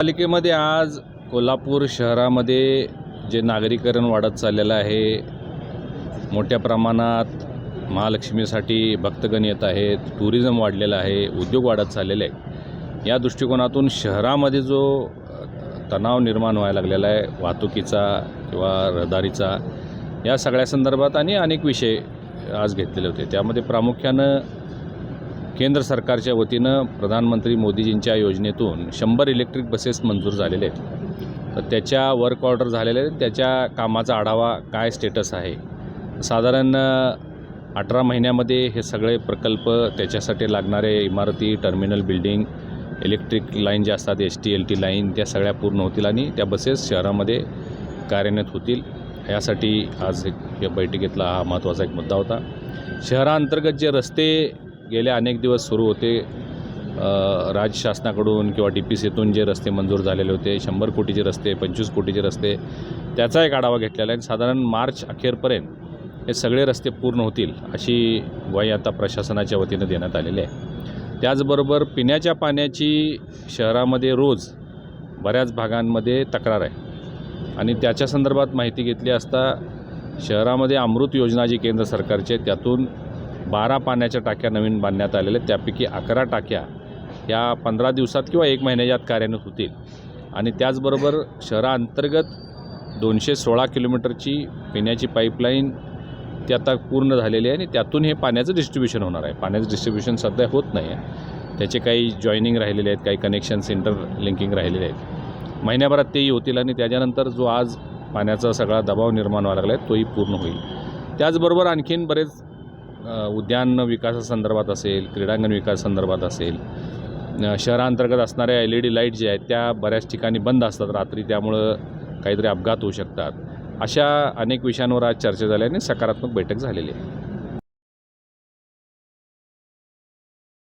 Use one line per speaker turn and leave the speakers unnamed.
पालिकेमध्ये आज कोल्हापूर शहरामध्ये जे नागरीकरण वाढत चाललेलं आहे मोठ्या प्रमाणात महालक्ष्मीसाठी भक्तगण येत आहेत टुरिझम वाढलेलं आहे उद्योग वाढत चाललेले आहे या दृष्टिकोनातून शहरामध्ये जो तणाव निर्माण व्हायला लागलेला आहे वाहतुकीचा किंवा रहदारीचा या सगळ्या संदर्भात आणि अनेक विषय आज घेतलेले होते. त्यामध्ये प्रामुख्यानं केंद्र सरकारच्या वतीनं प्रधानमंत्री मोदीजींच्या योजनेतून शंभर इलेक्ट्रिक बसेस मंजूर झालेले आहेत. तर त्याच्या वर्क ऑर्डर झालेले आहेत. त्याच्या कामाचा आढावा काय स्टेटस आहे? साधारण अठरा महिन्यामध्ये हे सगळे प्रकल्प त्याच्यासाठी लागणारे इमारती टर्मिनल बिल्डिंग इलेक्ट्रिक लाईन ज्या असतात S T L T line त्या सगळ्या पूर्ण होतील आणि त्या बसेस शहरामध्ये कार्यान्वित होतील. यासाठी आज एक या बैठकीतला हा महत्त्वाचा एक मुद्दा होता. शहराअंतर्गत जे रस्ते गेले अनेक दिवस सुरू होते राज्य शासनाकडून किंवा डी पी सीतून जे रस्ते मंजूर झालेले होते शंभर कोटीचे रस्ते पंचवीस कोटीचे रस्ते त्याचा एक आढावा घेतलेला आहे. आणि साधारण मार्च अखेरपर्यंत हे सगळे रस्ते पूर्ण होतील अशी ग्वाही आता प्रशासनाच्या वतीनं देण्यात आलेली आहे. त्याचबरोबर पिण्याच्या पाण्याची शहरामध्ये रोज बऱ्याच भागांमध्ये तक्रार आहे. आणि त्याच्या संदर्भात माहिती घेतली असता शहरामध्ये अमृत योजना जी केंद्र सरकारची आहे त्यातून बारा पाण्याच्या टाक्या नवीन बांधण्यात आलेल्या आहेत. त्यापैकी अकरा टाक्या या पंधरा दिवसात किंवा एक महिन्याच्यात कार्यान्वित होतील. आणि त्याचबरोबर शहराअंतर्गत दोनशे सोळा किलोमीटरची पिण्याची पाईपलाईन ती आता पूर्ण झालेली आहे आणि त्यातून हे पाण्याचं डिस्ट्रीब्युशन होणार आहे. पाण्याचं डिस्ट्रीब्युशन सध्या होत नाही आहे. त्याचे काही जॉईनिंग राहिलेले आहेत काही कनेक्शन्स सेंटर लिंकिंग राहिलेले आहेत. महिन्याभरात तेही होतील आणि त्याच्यानंतर जो आज पाण्याचा सगळा दबाव निर्माण व्हायला लागला आहे तोही पूर्ण होईल. त्याचबरोबर आणखीन बरेच उद्यान विकासासंदर्भात असेल क्रीडांगण विकासासंदर्भात असेल शहरांतर्गत असणाऱ्या एल ई डी लाइट ज्या आहेत त्या बऱ्याच ठिकाणी बंद असतात रात्री. त्यामुळं काहीतरी अपघात होऊ शकतात. अशा अनेक विषयांवर आज चर्चा झाली आणि सकारात्मक बैठक झालेली आहे.